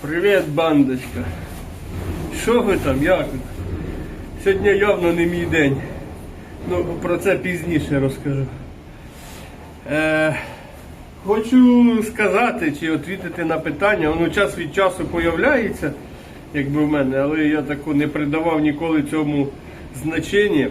Привіт, бандочка. Що ви там, як? Сьогодні явно не мій день. Ну, про це пізніше розкажу. Е, хочу сказати чи відповідати на питання. Воно час від часу появляється, якби в мене, але я тако не придавав ніколи цьому значення.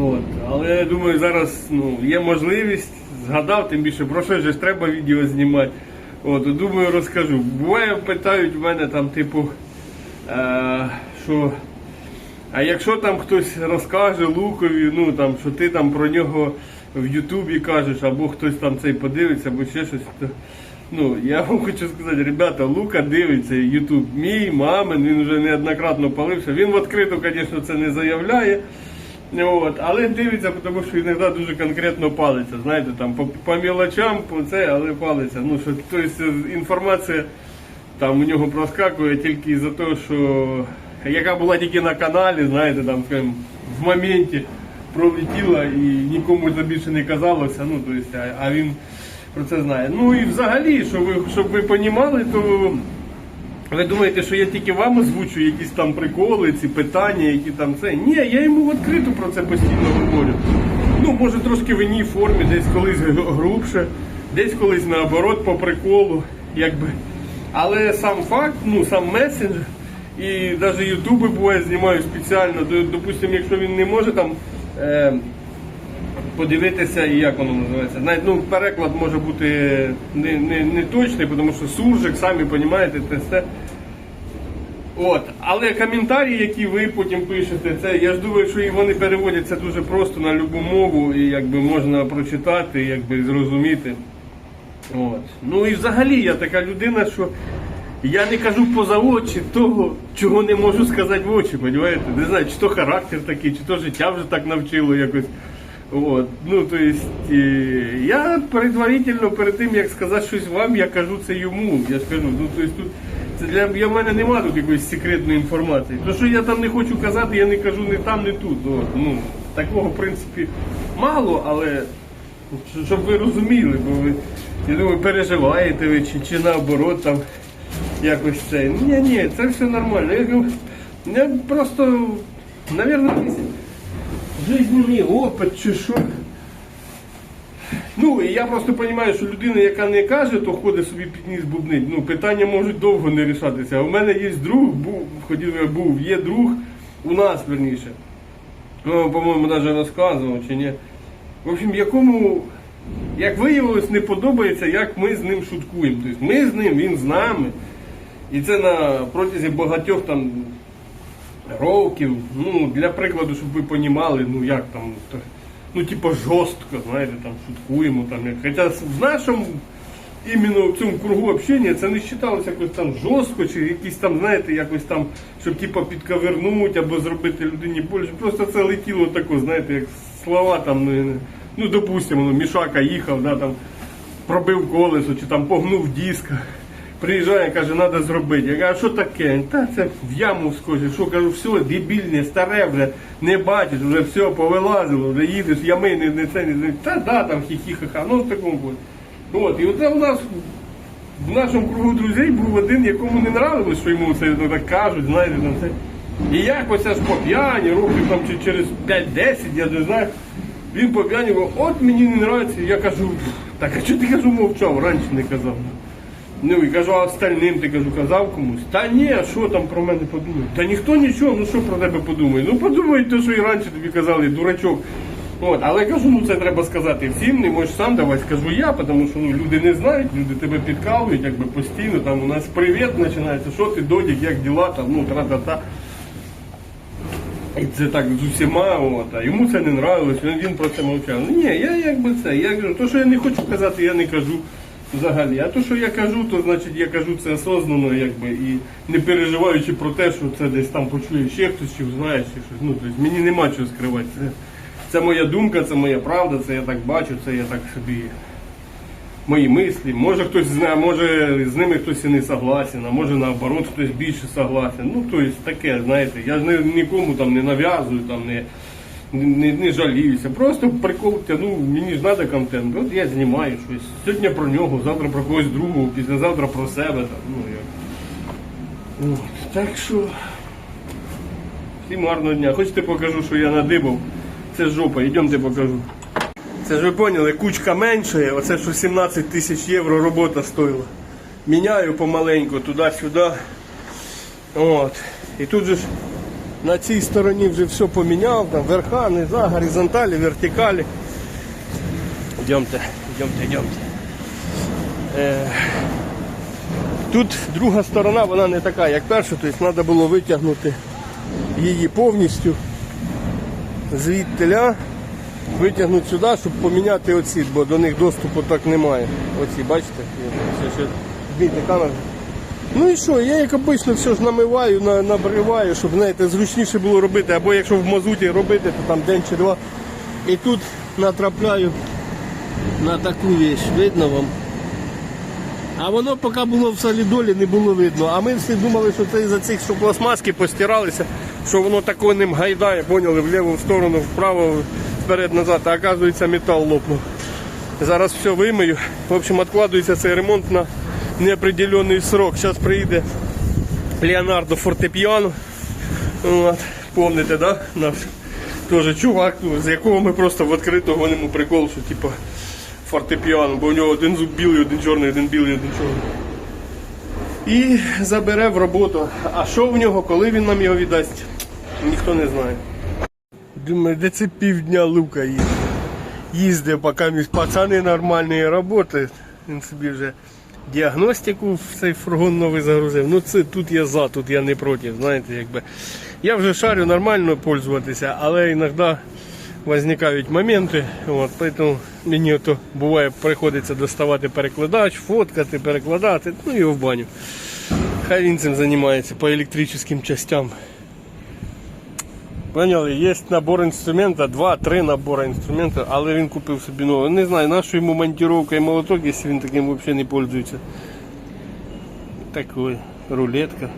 От. Але я думаю, зараз ну, є можливість, згадав, тим більше про що ж треба відео знімати. От, думаю, розкажу. Буває, питають в мене там, типу, е, що. А якщо там хтось розкаже Лукові, ну там, що ти там про нього в Ютубі кажеш, або хтось там цей подивиться, або ще щось, то ну, я вам хочу сказати, ребята, Лука дивиться Ютуб. Мій, мамин, він вже неоднократно палився. Він в відкрито, звісно, це не заявляє. От, але дивиться, тому що іноді дуже конкретно палиться. Знаєте, там по, по мілочам, по це, але палиться. Ну, що, тобто, інформація там у нього проскакує тільки із-за того, що яка була тільки на каналі, знаєте, там скажімо, в моменті пролетіла і нікому це більше не казалося. Ну, тобто, а, а він про це знає. Ну і взагалі, щоб ви, щоб ви понімали, то ви думаєте, що я тільки вам озвучу якісь там приколи, ці питання, які там це. Ні, я йому відкрито про це постійно говорю. Ну, може трошки в іній формі, десь колись грубше, десь колись наоборот по приколу. Якби. Але сам факт, ну сам месендж, і навіть ютуби буває знімаю спеціально. Допустимо, якщо він не може там. Е, подивитися, як воно називається. Навіть ну, переклад може бути не, не, не точний, тому що суржик, самі розумієте, це. От. Але коментарі, які ви потім пишете, це я ж думаю, що вони переводяться дуже просто на любу мову, і якби можна прочитати, якби зрозуміти. От. Ну і взагалі я така людина, що я не кажу поза очі того, чого не можу сказати в очі, розумієте? Не знаю, чи то характер такий, чи то життя вже так навчило якось. От. Ну, то есть, я предварительно перед тим, як сказати щось вам, я кажу це йому. Я ж кажу, ну то есть, тут це для я в мене немає тут якоїсь секретної інформації. То, що я там не хочу казати, я не кажу не там, не тут. От. Ну, такого, в принципі, мало, але щоб ви розуміли, бо ви, я думаю, переживаєте ви чи, чи наоборот там якось це. Ні, ні, це все нормально. Я я просто, мабуть, жизненний опит чи що. Ну, і я просто розумію, що людина, яка не каже, то ходить собі під ніс бубнить. Ну, питання можуть довго не рішатися. У мене є друг, був, ходив, я був, є друг у нас, верніше. Ну, по-моєму, навіть розказував чи ні. В общем, якому, як виявилось, не подобається, як ми з ним шуткуємо. Тобто ми з ним, він з нами. І це на протязі багатьох там років. Ну, для прикладу, щоб ви понімали, ну як там, ну, типу, жорстко, знаєте, там шуткуємо. Там, як. Хоча в нашому іменно в цьому кругу общення це не вважалося якось там жорстко, чи якісь там, знаєте, якось там, щоб типу, підкавернути або зробити людині більше. Просто це летіло тако, знаєте, як слова там, ну, ну допустимо, ну, Мішака їхав, да, там, пробив колесо, чи там погнув диска. Приїжджає, каже, треба зробити. Я кажу, що таке? Та це в яму вскочить. Що кажу, все, дебільне, старе, вже не бачиш, вже все повилазило, вже їдеш, ями, не, не це, не. Та да, там хі-хі-ха-ха, ну в такому буде. От, і оце у нас в нашому кругу друзей був один, якому не нравилось, що йому це ну, так кажуть, знаєте, там це. І якось аж по п'яні, років там чи через 5-10, я не знаю. Він по п'яні от мені не нравиться. Я кажу, так а чого ти кажу, мовчав, раніше не казав. Ну і кажу, а остальним ти кажу, казав комусь. Та ні, а що там про мене подумають? Та ніхто нічого, ну що про тебе подумає? Ну подумають те, що і раніше тобі казали, дурачок. От, але кажу, ну це треба сказати всім, не можеш сам давай скажу я, тому що ну, люди не знають, люди тебе підкалують, якби постійно, там у нас привіт починається, що ти додік, як діла, там, ну, тра-та-та. І це так з усіма, от, а йому це не нравилось, він про це мовчав. Ну, ні, я якби це, я кажу, то, що я не хочу казати, я не кажу взагалі. А то, що я кажу, то значить я кажу це осознанно, якби, і не переживаючи про те, що це десь там почує ще хтось, чи знає, чи щось. Ну, тобто мені нема чого скривати. Це, це моя думка, це моя правда, це я так бачу, це я так собі. Мої мислі, може хтось знає, може з ними хтось і не согласен, а може наоборот хтось більше согласен. Ну, тобто таке, знаєте, я ж не, нікому там не нав'язую, там не, не, не жаліюся. Просто прикол тяну, мені ж треба контент. От я знімаю щось. Сьогодні про нього, завтра про когось другого, післязавтра про себе. Там, ну, як. От, так що. Всім гарного дня. Хочете покажу, що я надибав? Це жопа, йдемте покажу. Це ж ви поняли, кучка меншає, оце що 17 тисяч євро робота стоїла. Міняю помаленьку туди-сюди. От. І тут же ж на цій стороні вже все поміняв, там верха, низа, горизонталі, вертикалі. Йдемте, йдемте, йдемте. Е, Тут друга сторона, вона не така, як перша, тобто треба було витягнути її повністю звідтиля, витягнути сюди, щоб поміняти оці, бо до них доступу так немає. Оці, бачите? Бійте камеру. Ну і що, я як обично все ж намиваю, на- набриваю, щоб знаєте, зручніше було робити, або якщо в мазуті робити, то там день чи два. І тут натрапляю на таку віч, видно вам. А воно поки було в солідолі, не було видно. А ми всі думали, що це із-за цих, що пластмаски постиралися, що воно тако ним гайдає, поняли, в ліву сторону, вправо, вперед-назад, а оказується метал лопнув. Зараз все вимию. В общем, відкладується цей ремонт на неопределений срок. Зараз приїде Леонардо Фортепіано. От, помните, да? Наш теж чувак, ну, з якого ми просто в відкрито гонимо прикол, що типу фортепіано, бо у нього один зуб білий, один чорний, один білий, один чорний. І забере в роботу. А що в нього, коли він нам його віддасть, ніхто не знає. Думаю, де це півдня лука їздить. Їздив, поки між пацани нормальні працюють. Він собі вже діагностику в цей фургон новий загрузив. Ну це тут я за, тут я не проти. Знаєте, якби. Я вже шарю нормально пользуватися, але іноді возникають моменти. От, поэтому мені то буває приходиться доставати перекладач, фоткати, перекладати, ну і в баню. Хай він цим займається по електричним частям. Поняли, є набор інструмента, два-три набори інструмента, але він купив собі новий. Не знаю, на що йому монтировка і молоток, якщо він таким взагалі не пользується. Такой, рулетка.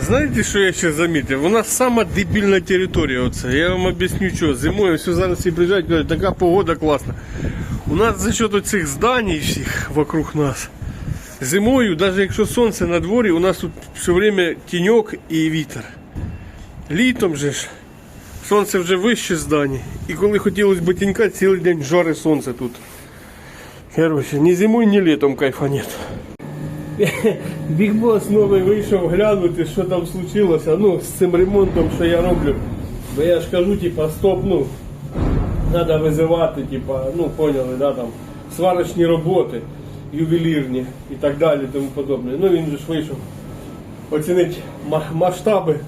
Знаєте, що я ще замітив? У нас сама дебільна територія. Оце. Я вам об'ясню, що зимою все зараз всі приїжджають, кажуть, така погода класна. У нас за счет цих зданий всіх вокруг нас. Зимою, навіть якщо сонце на дворі, у нас тут все время тіньок і вітер. Літом же ж сонце вже вище здання. І коли хотілося б цілий день жаре сонце тут. Короче, ні зимою, ні літом кайфа нет. Біг Бос новий вийшов глянути, що там случилося. Ну, з цим ремонтом, що я роблю. Бо я ж кажу, типа, стоп, ну, треба визивати, типа, ну, поняли, да, там, сварочні роботи, ювелірні і так далі, тому подобне. Ну, він же ж вийшов оцінити масштаби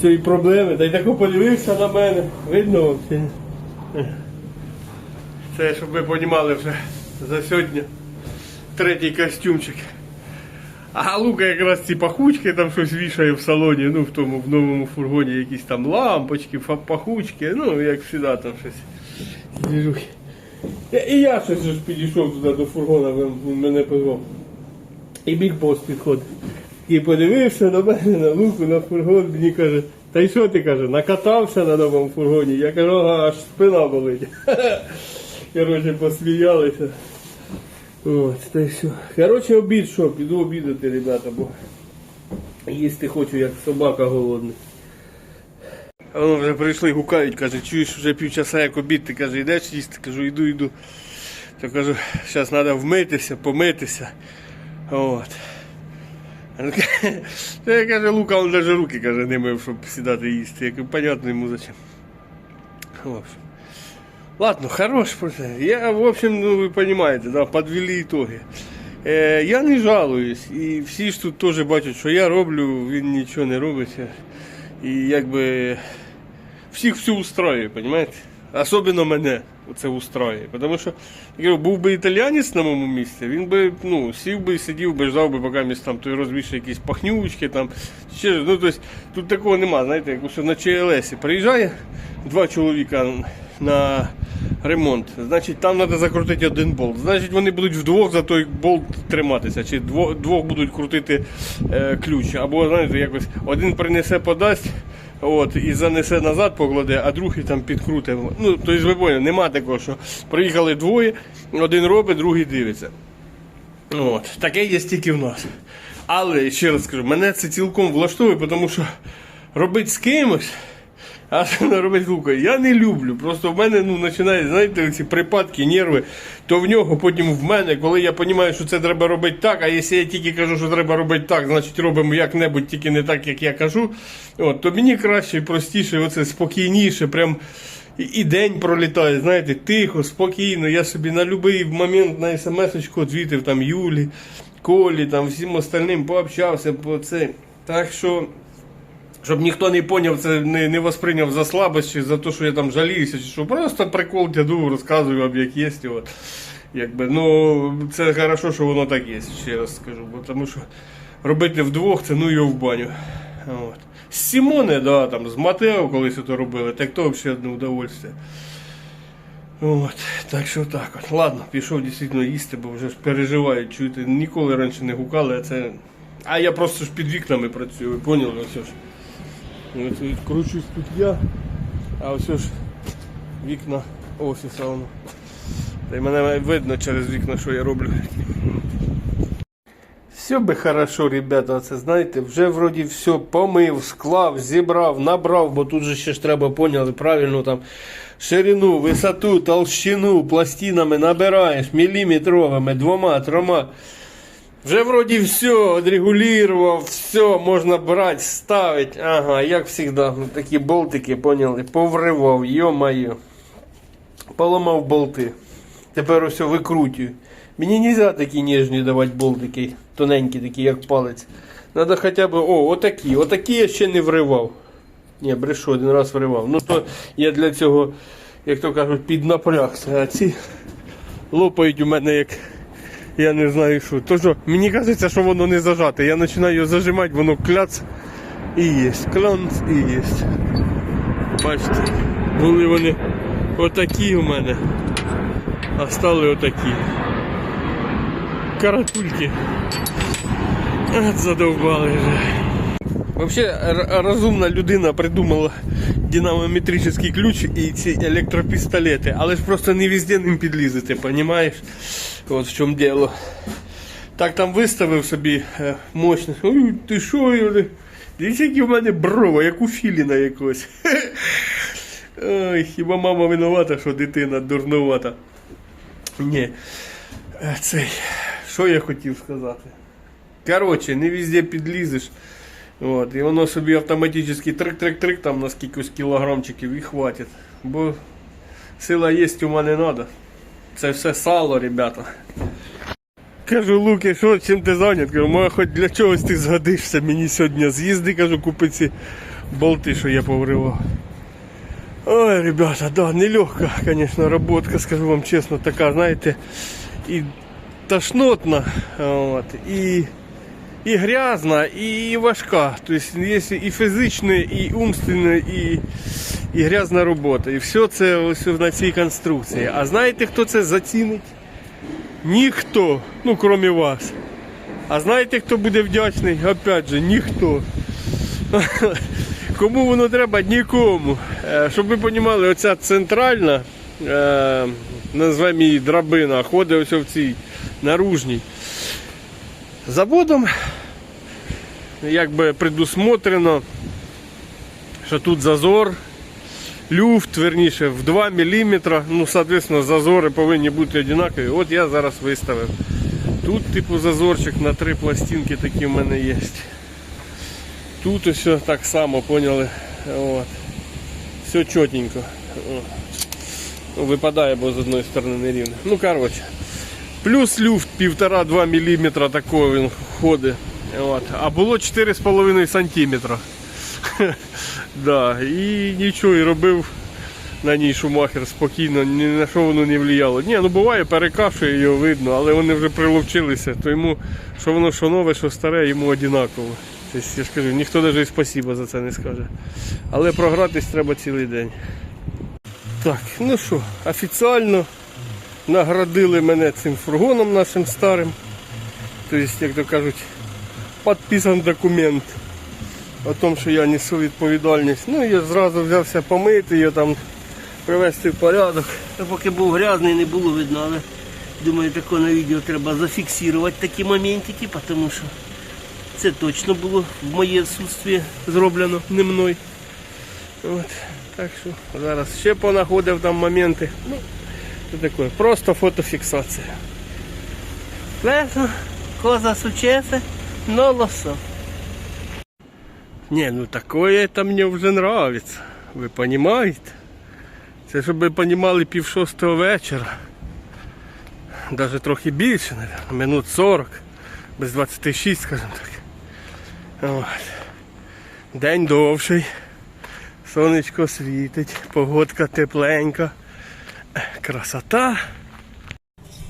цієї проблеми. Та й тако подивився на мене. Видно вам? чи ні? Це, щоб ви розуміли вже за сьогодні третій костюмчик. А Лука якраз ці пахучки там щось вішає в салоні, ну в тому в новому фургоні якісь там лампочки, пахучки, ну як завжди там щось. Двіжухи. І я щось ж підійшов туди до фургона, він він мене позвав. І біг бос підходить. І подивився на мене, на луку, на фургон, мені каже, та й що ти каже, накатався на новому фургоні. Я кажу, ага, аж спина болить. Коротше, посміялися. От, та й все. Коротше, обід що, піду обідати, ребята, бо їсти хочу, як собака голодний. А вони вже прийшли, гукають, каже, чуєш, вже півчаса як обід, ти каже, йдеш їсти, кажу, йду, йду. То кажу, зараз треба вмитися, помитися. От. Він каже, Лука, він навіть руки каже, не мив, щоб сідати їсти. Я понятно йому зачем. В общем. Ладно, хорош просто. Я, в общем, ну вы понимаете, да, подвели итоги. Е, я не жалуюсь, і всі ж тут теж бачать, що я роблю, він нічого не робить. І якби всіх все устроює, понимаете? Особливо мене це устроює. Тому що я кажу, був би італіянець на моєму місці, він би ну, сів би, сидів би, ждав би, поки місь там той розвішає якісь пахнючки, там, ще, ну, тобто, тут такого нема, знаєте, як на ЧЛСі приїжджає два чоловіка на ремонт, значить там треба закрутити один болт. Значить вони будуть вдвох за той болт триматися, чи двох, двох будуть крутити е, ключ. Або знаєте, якось один принесе, подасть. От, і занесе назад, покладе, а другий там підкрутив. Ну, тобто ви поняли, нема такого, що приїхали двоє, один робить, другий дивиться. От, таке є тільки в нас. Але ще раз скажу, мене це цілком влаштовує, тому що робити з кимось, а не робити з Лукою, я не люблю. Просто в мене ну, починають, знаєте, ці припадки, нерви, то в нього, потім в мене, коли я розумію, що це треба робити так, а якщо я тільки кажу, що треба робити так, значить робимо як-небудь, тільки не так, як я кажу, от, то мені краще простіше, оце спокійніше, прям. І день пролітає, знаєте, тихо, спокійно. Я собі на будь-який момент на смс-очку відвітив там Юлі, Колі, там всім остальним пообщався по це. Так що, щоб ніхто не поняв, це не, не восприйняв за слабость чи за те, що я там жаліюся, чи що просто прикол дяду розказую вам, як є. От. Якби, ну, це хорошо, що воно так є, ще раз скажу. Бо тому що робити вдвох, це ну його в баню. От. З Сімоне, да, там, з Матео колись це робили, так то взагалі одне удовольствие. От, так що так от. Ладно, пішов дійсно їсти, бо вже ж переживаю, чуєте, ніколи раніше не гукали, а це. А я просто ж під вікнами працюю, ви поняли? Ось ж. Тут кручусь тут я, а ось ж вікна офіса воно. Та й мене видно через вікна, що я роблю. Все би хорошо, ребята, це знаєте, вже вроді все помив, склав, зібрав, набрав, бо тут же ще ж треба, поняли, правильно там ширину, висоту, толщину пластинами набираєш міліметровими, двома, трьома. Вже вроді все, відрегулював, все, можна брати, ставити. Ага, як завжди, такі болтики, поняли, повривав, йо-моє. Поламав болти. Тепер усе викрутюю. Мені не можна такі ніжні давати болтики, тоненькі, такі, як палець. Надо хоча б, о, отакі. Отакі я ще не вривав. Ні, брешу, один раз вривав. Ну то я для цього, як то кажуть, піднапрягся. А ці лопають у мене як. Я не знаю що. То що, мені кажеться, що воно не зажате. Я починаю зажимати, воно кляц і є. Клянц і є. Бачите, були вони отакі у мене, а стали отакі. Каратульки. От задовбали вже. Р- розумна людина придумала динамометричний ключ і ці електропістолети, але ж просто не везде ним підлізати, понімаєш? От в чому діло. Так там виставив собі е, мощність. Ой, ти що? Дивіться, які в мене брова, як у філіна якось. Ой, хіба мама винувата, що дитина дурнувата. Ні. Е, Цей. Що я хотів сказати? Коротше, не везде підлізеш. От, і воно собі автоматично трик-трик-трик там на скількось кілограмчиків і хватить. Бо сила є, ума не треба. Це все сало, ребята. Кажу, Луки, що чим ти зайнят? Кажу, може хоч для чогось ти згодишся мені сьогодні з'їзди, кажу, купи ці болти, що я повривав. Ой, ребята, да, нелегка, конечно, работка, скажу вам чесно, така, знаєте, і тошнотна, от, і, і грязна, і важка. Тобто є і фізична, і умственна, і, і грязна робота. І все це ось на цій конструкції. А знаєте, хто це зацінить? Ніхто, ну крім вас. А знаєте, хто буде вдячний? Опять же, ніхто. Кому воно треба? Нікому. Е, Щоб ви розуміли, оця центральна, е, назвемо її драбина, ходить ось в цій наружній. Заводом якби предусмотрено, що тут зазор, люфт, верніше, в 2 мм. Ну, соответственно, зазори повинні бути однакові. От я зараз виставив. Тут, типу, зазорчик на три пластинки такі в мене є. Тут ось так само, поняли. От. Все чотенько. Випадає, бо з одної сторони не рівно. Ну, коротше. Плюс люфт 1,5-2 мм такого він ходить. От. А було 4,5 см. да. І нічого, і робив на ній шумахер спокійно, ні на що воно не влияло. Ні, ну буває, перекашує його видно, але вони вже приловчилися, то йому, що воно що нове, що старе, йому однаково. Тобто, я ж кажу, ніхто навіть і спасіба за це не скаже. Але програтись треба цілий день. Так, ну що, офіціально наградили мене цим фургоном нашим старим. Тобто, як то кажуть, підписан документ о том, що я несу відповідальність. Ну я зразу взявся помити його там, привести в порядок. Та поки був грязний, не було видно, але думаю, тако на відео треба зафіксувати такі моментики, тому що Це точно було в моє відсутствие зроблено не мною. От. Так що зараз ще понаходив там моменти. Це таке, просто фотофіксація. Лесно, коза сучеса, но лосо. Не, ну такое это мне вже нравится. Ви понимаете? Це щоб ви понімали пів шостого вечора. Даже трохи більше, наверное, минут 40, без 26, скажімо так. От. День довший. Сонечко світить, погодка тепленька. Красота.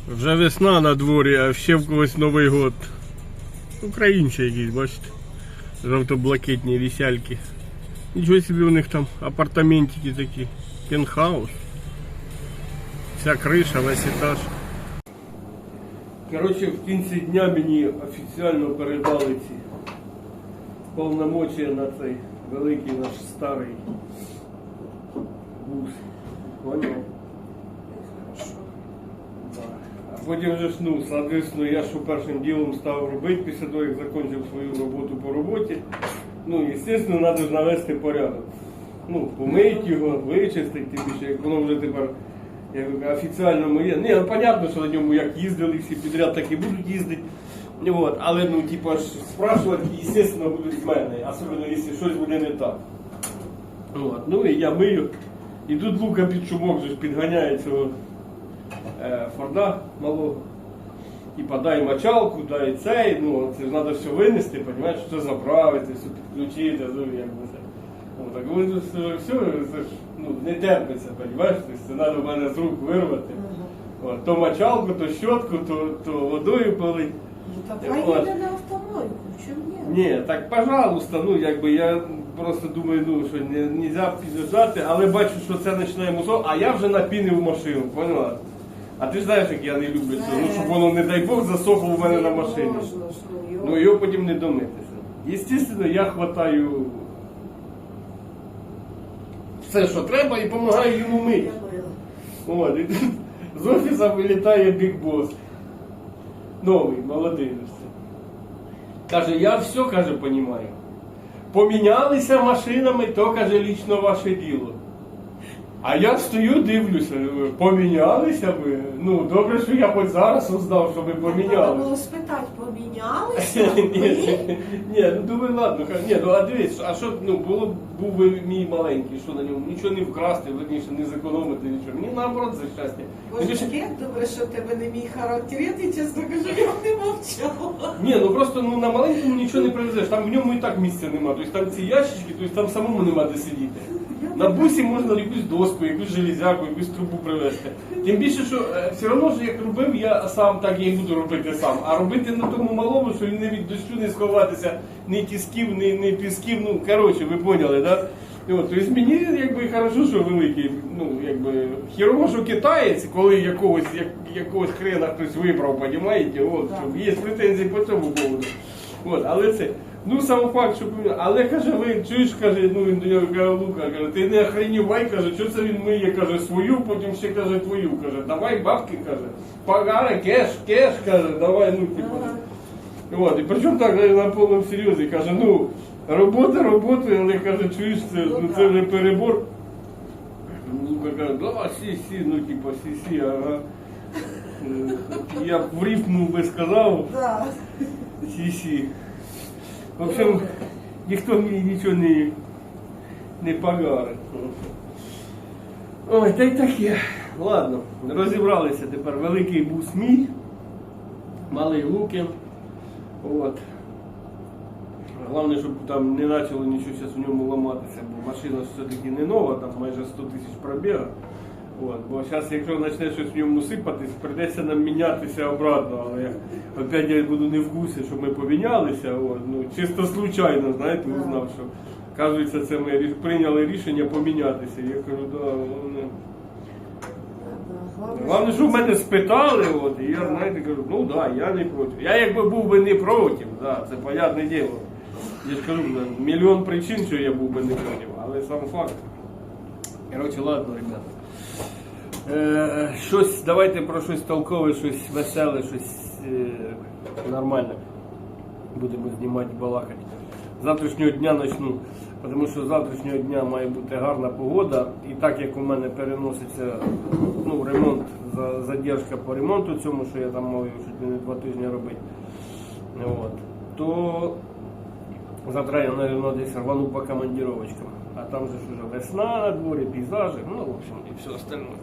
Вже весна на дворі, а ще в когось Новий год. Українці якісь, бачите. Жовто-блакитні вісяльки. Нічого собі у них там апартаментики такі. Пентхаус. Вся криша, весь етаж. Коротше, в кінці дня мені офіційно передали ці повномочія на цей великий наш старий Потім вже ну, соответственно, я що першим ділом став робити після того, як закінчив свою роботу по роботі. Ну, звісно, треба навести порядок. Ну, помити його, вичистити, тим більше, як воно вже тепер як офіційно моє. Ні, ну понятно, що на ньому як їздили всі підряд, так і будуть їздити. От, але ну, типа ж спрашувати, звісно, будуть з мене, особливо якщо щось буде не так. От, ну і я мию. І тут Лука під шумок підганяє цього Форда малого. Типа дай мочалку, дай цей, ну це ж треба все винести, розумієш, все заправити, все підключити, ну якби це. Ну, так ви тут все, все це ж, ну, не терпиться, розумієш, тобто це треба в мене з рук вирвати. От, то мочалку, то щотку, то, то водою полить. Ну так хай на автомойку, чому ні? Ні, так пожалуйста, ну якби я просто думаю, ну що не можна під'їжджати, але бачу, що це починає мусор, а я вже напінив машину, поняла? А ти знаєш, як я не люблю це, ну щоб воно, не дай Бог, засохло в мене на машині. Ну. Його потім не домитися. Естественно, я хватаю все, що треба, і допомагаю йому мити. От, і з офісу вилітає Бig Boss. Новий, молодий. Каже, я все, каже, понімаю. Помінялися машинами, то каже лічно ваше діло. А я стою, дивлюся, помінялися ви. Ну, добре, що я хоч зараз узнав, що ви Треба помінялися. було спитати, помінялися? Ні, ну думаю, ладно, ні, ну а дивись, а що, ну було б був би мій маленький, що на ньому нічого не вкрасти, верніше не зекономити нічого. Мені наоборот за щастя. Боже, добре, що в тебе не мій характер. Я ти чесно кажу, я б не мовчала. Ні, ну просто ну на маленькому нічого не привезеш, там в ньому і так місця нема. Тобто там ці ящички, тобто там самому нема де сидіти. На бусі можна якусь доску, якусь железяку, якусь трубу привезти. Тим більше, що е, все одно ж як робив, я сам так і буду робити сам. А робити на тому малому, що він не від дощу не сховатися, ні тісків, ні, ні пісків. Ну коротше, ви поняли, да? І От, тобто мені якби хорошо, що великий, ну якби хірово, що китаєць, коли якогось як, якогось хрена хтось вибрав, понімаєте, от, щоб є претензії по цьому поводу. От, але це. Ну сам факт, що. Але каже, ви чуєш, каже, ну він до нього каже, Лука, каже, ти не охренівай, каже, що це він миє, каже, свою, потім ще каже твою. Каже, давай бабки, каже, погара, кеш, кеш, каже, давай, ну типу. От, і причому так на повному серйозі каже, ну, робота роботою, але каже, чуєш, це, ну, це вже перебор. Лука каже, да, сі, сі, ну типу, сі, сі, ага. Е, Я б в рифму би сказав, Да. Сі-сі. В общем, ніхто мені нічого не, не погарить. Ой, та й таке. Ладно, розібралися тепер. Великий бус мій, малий Лукін. От. Головне, щоб там не почало нічого в ньому ламатися, бо машина все-таки не нова, там майже 100 тисяч пробіга. От, бо зараз, якщо почне щось в ньому сипатись, прийдеться нам мінятися обратно. Але опять я буду не в курсі, що ми помінялися. От, ну, чисто случайно, знаєте, узнав, що кажуть, це ми прийняли рішення помінятися. Я кажу, да, головне. Головне, що в мене спитали, от, і я, знаєте, кажу, ну так, да, я не проти. Я якби був би не проти, да, це понятне діло. Я ж кажу, мільйон причин, що я був би не проти, але сам факт. Коротше, ладно, ребята. Е, щось, давайте про щось толкове, щось веселе, щось е, нормальне. Будемо знімати балакати. Завтрашнього дня почну, тому що завтрашнього дня має бути гарна погода. І так як у мене переноситься ну, ремонт, задержка по ремонту цьому, що я там мав не два тижні робити. От. То завтра я, мабуть, десь рвану по командировочкам. А там же уже весна на дворе, пейзажи, ну, в общем, и все остальное.